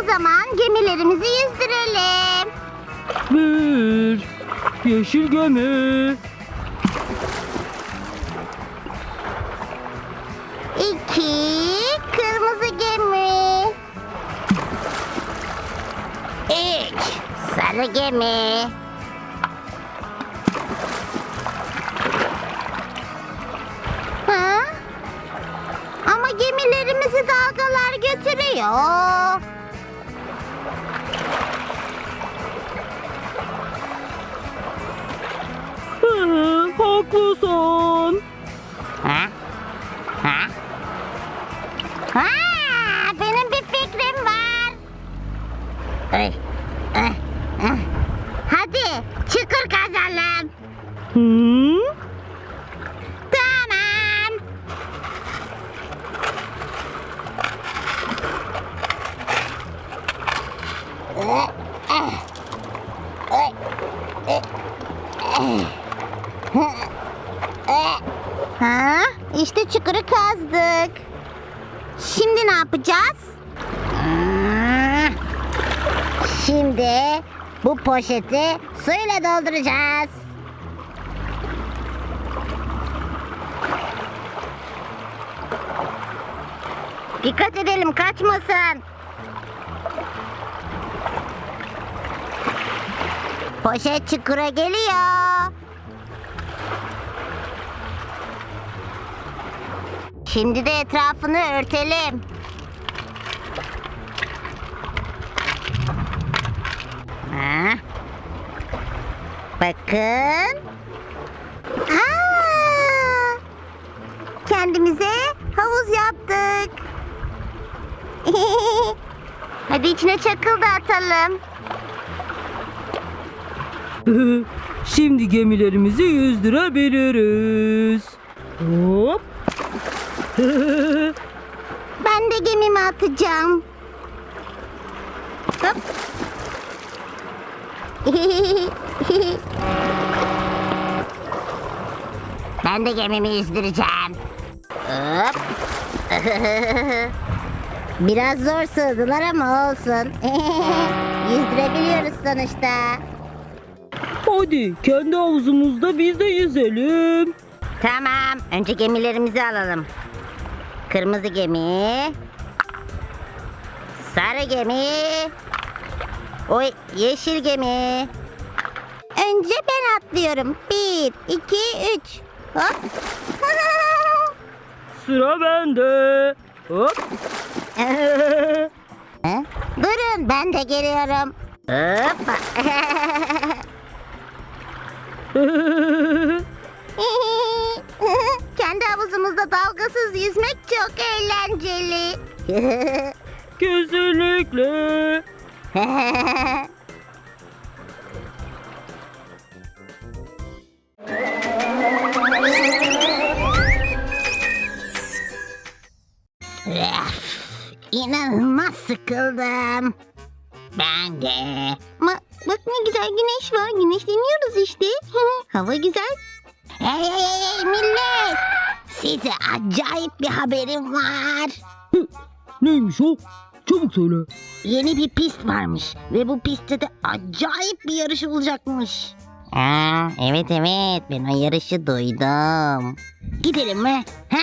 O zaman gemilerimizi yüzdürelim. Bir yeşil gemi. İki kırmızı gemi. Üç sarı gemi. Ha? Ama gemilerimizi dalgalar götürüyor. Hı, haklısın. Ha? Ha? Ha, benim bir fikrim var. Ay. Hadi çukur kazalım. Hı? Tamam. Ha, işte çukuru kazdık. Şimdi ne yapacağız? Şimdi bu poşeti suyla dolduracağız. Dikkat edelim kaçmasın. Poşet çukura geliyor. Şimdi de etrafını örtelim. Ha. Bakın. Aa! Kendimize havuz yaptık. Hadi içine çakıl da atalım. Şimdi gemilerimizi yüzdürebiliriz. Hop. Ben de gemimi atacağım. Hop. ben de gemimi yüzdüreceğim. Hop. Biraz zor sığdılar ama olsun. Yüzdürebiliyoruz sonuçta. Hadi kendi havuzumuzda biz de yüzelim. Tamam. Önce gemilerimizi alalım. Kırmızı gemi. Sarı gemi. Oy yeşil gemi. Önce ben atlıyorum. Bir, iki, üç. Hop. Sıra bende. Hop. Durun ben de geliyorum. Hoppa. Kendi havuzumuzda dalgasız yüzmek çok eğlenceli. Kesinlikle. İnanılmaz sıkıldım. Ben de. Ma, bak ne güzel güneş var. Güneşleniyoruz işte. Hava güzel. Hey hey hey, hey millet. Size acayip bir haberim var. Neymiş o? Çabuk söyle. Yeni bir pist varmış ve bu pistte de acayip bir yarış olacakmış. Aa, evet evet ben o yarışı duydum. Gidelim mi? Ha?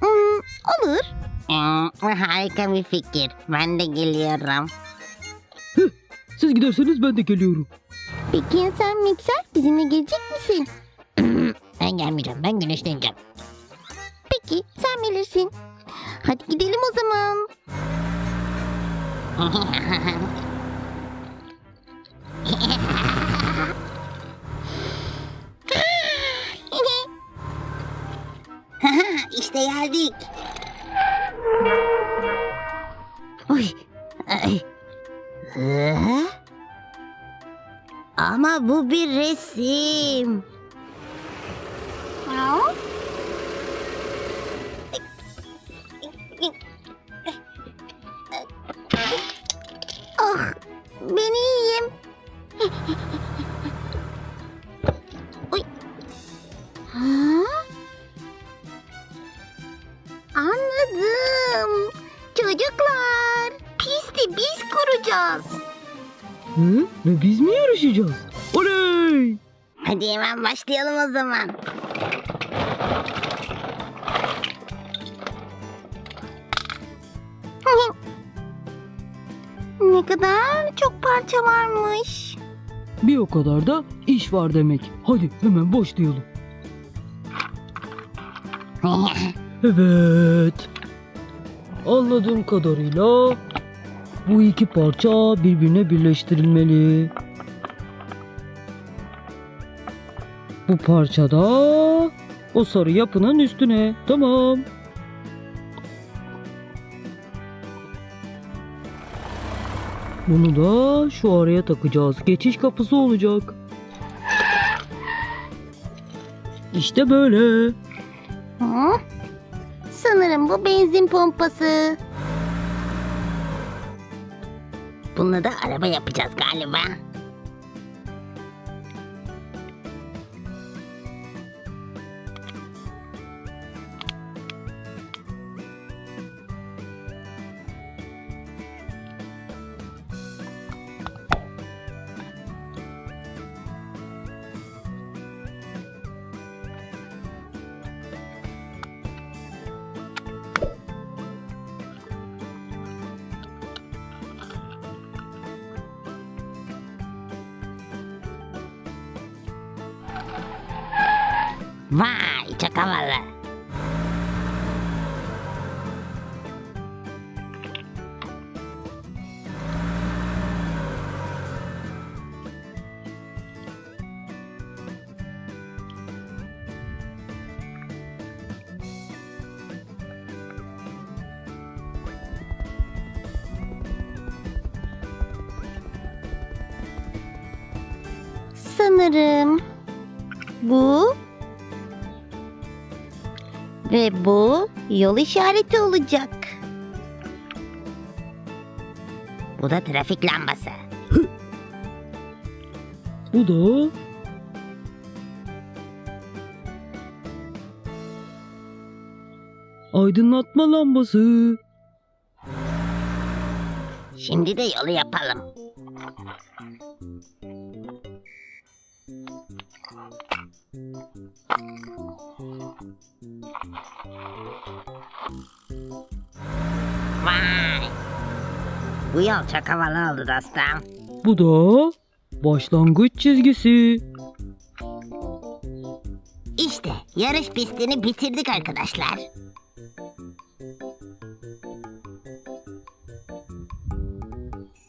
Hmm, olur. Hmm, harika bir fikir. Ben de geliyorum. Siz giderseniz ben de geliyorum. Peki sen mikser bizimle gelecek misin? ben gelmeyeceğim. Ben güneşleneceğim. Peki sen bilirsin. Hadi gidelim o zaman. işte geldik. Bu bir resim. Ah, ben iyiyim. Uy. Ha? Anladım. Çocuklar pisti biz kuracağız. Hı? Ve biz mi yarışacağız? Oley! Hadi hemen başlayalım o zaman. ne kadar çok parça varmış. Bir o kadar da iş var demek. Hadi hemen başlayalım. Evet. Anladığım kadarıyla bu iki parça birbirine birleştirilmeli. Bu parça da o sarı yapının üstüne. Tamam. Bunu da şu araya takacağız. Geçiş kapısı olacak. İşte böyle. Hı? Sanırım bu benzin pompası. Bununla da araba yapacağız galiba. Vay çok havalı. Sanırım bu ve bu yol işareti olacak. Bu da trafik lambası. Bu da aydınlatma lambası. Şimdi de yolu yapalım. Bu yol çok havalı oldu dostum. Bu da başlangıç çizgisi. İşte yarış pistini bitirdik arkadaşlar.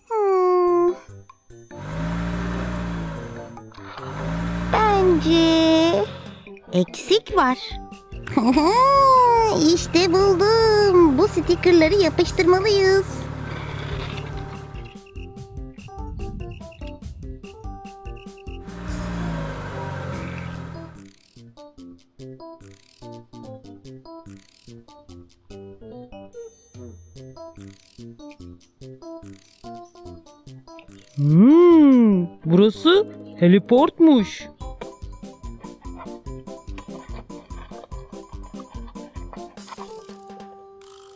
Hmm. Bence eksik var. işte buldum. Bu stikerleri yapıştırmalıyız. Heliportmuş.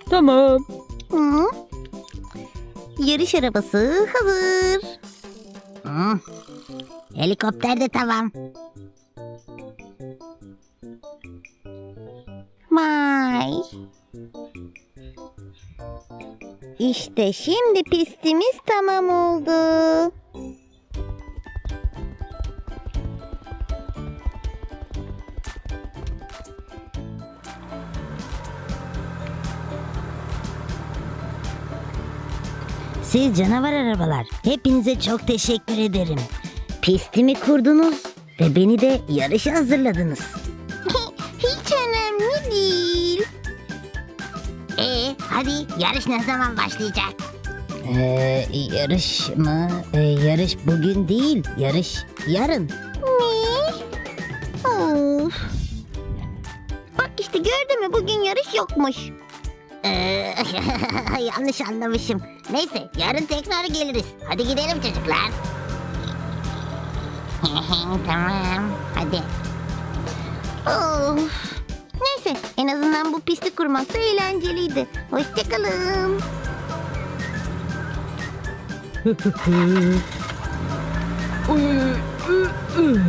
Tamam. Hı? Yarış arabası hazır. Hı. Helikopter de tamam. Vay. İşte şimdi pistimiz tamam oldu. Siz canavar arabalar, hepinize çok teşekkür ederim. Pistimi kurdunuz ve beni de yarışa hazırladınız. Hiç önemli değil. Ee, hadi yarış ne zaman başlayacak? Ee, yarış mı? Ee, yarış bugün değil, yarış yarın. Ne? Of. Bak işte gördün mü bugün yarış yokmuş. Ee, yanlış anlamışım. Neyse yarın tekrar geliriz. Hadi gidelim çocuklar. tamam hadi. Of. Neyse en azından bu pisti kurmak da eğlenceliydi. Hoşçakalın. Oy, oy, oy.